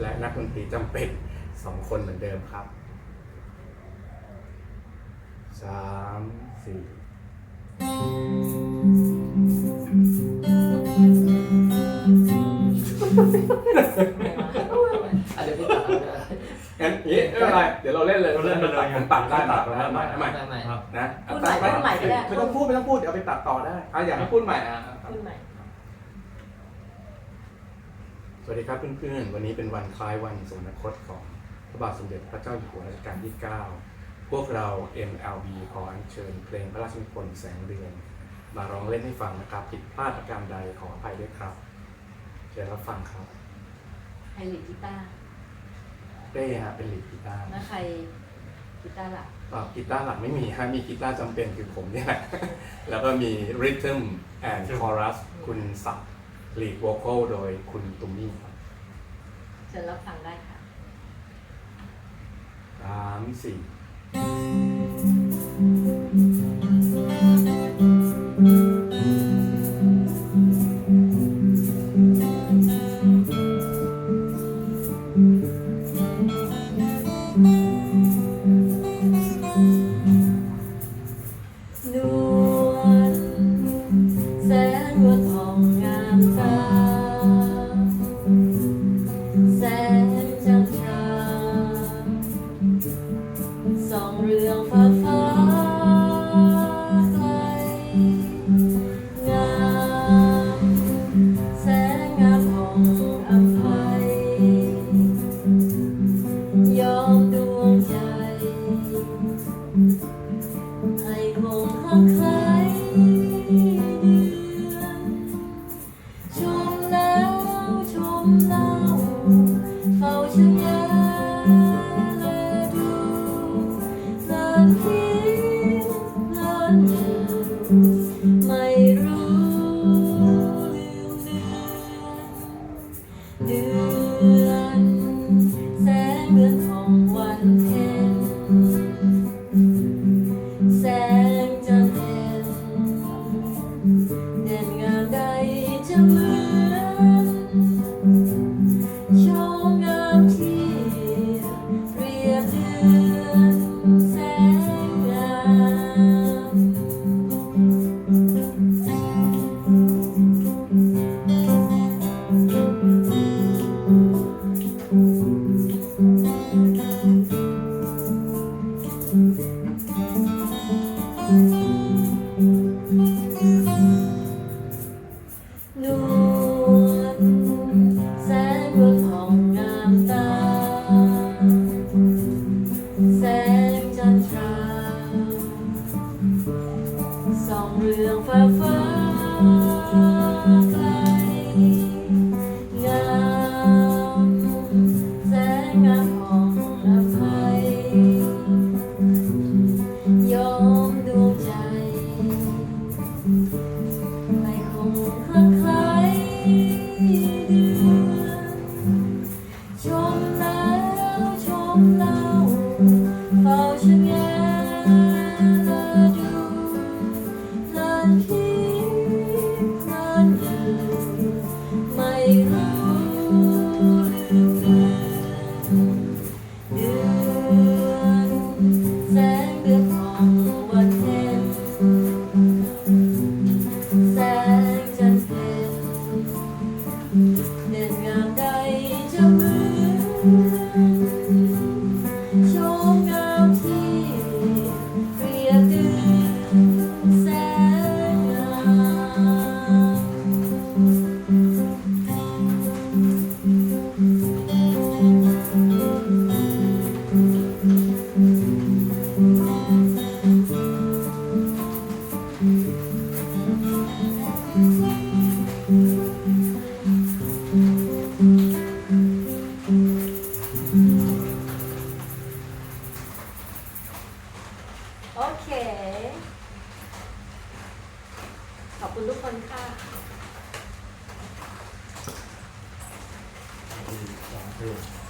และนักดนตรีจำเป็นสองคนเหมือนเดิมครับสามสี่อะเดี๋ยวพี่ตัดเอาเลยงั้นอย่างนี้ไม่เป็นไรเดี๋ยวเราเล่นเลยเราเล่นไปเลยผมตัดได้ตัตัดดได้ได้ใหม่ใหม่ใหม่ครับนะพูดใหม่ตัพูดใหม่ก็ได้ ไม่ต้องพูดไม่ต้องพูดเดี๋ยวเอาไปตัดต่อได้อะอยากให้พูดใหม่อะ พูดใหม่ส วัสดีครับเพื่อนๆ วันนี้เป็นวันคล้ายวันสมรคตของพระบาทสมเด็จพระเจ้าอยู่หัวรัชกาลที่ 9 พวกเรา MLB ขออัญเชิญเพลงพระราชนิพนธ์แสงเดือน มาร้องเล่นให้ฟังนะครับ ผิดพลาดประการใดขออภัยด้วยครับเชิญรับฟังครับใครหลีดกีตาร์เป้ฮะเป็นลีดกีตาร์แล้วใครกีตาร์หลักอ่ากีตาร์หลักไม่มีฮะมีกีตาร์จำเป็นคือผมเนี่ยแหละแล้วก็มี Rhythm and Chorus คุณศักดิ์ Lead Vocal โดยคุณตุ้มมี่ครับ เชิญรับฟังได้ค่ะสามสี่ ยอมดวงใจ ให้คงข้างใครเดือนชมแล้วชมเล่าเฝ้าชะแงและดูเพลินคิดเพลินไม่รู้ลืมเดือนเดือน ส่องเรื่องฟ้าฟ้าไกลงามแสงงามของอภัยยอมดวงใจไม่คงคลังไคล้เดือนชมแล้วชมเล่าเฝ้าชะแง อ ขอบคุณทุกคนค่ะสองเพลง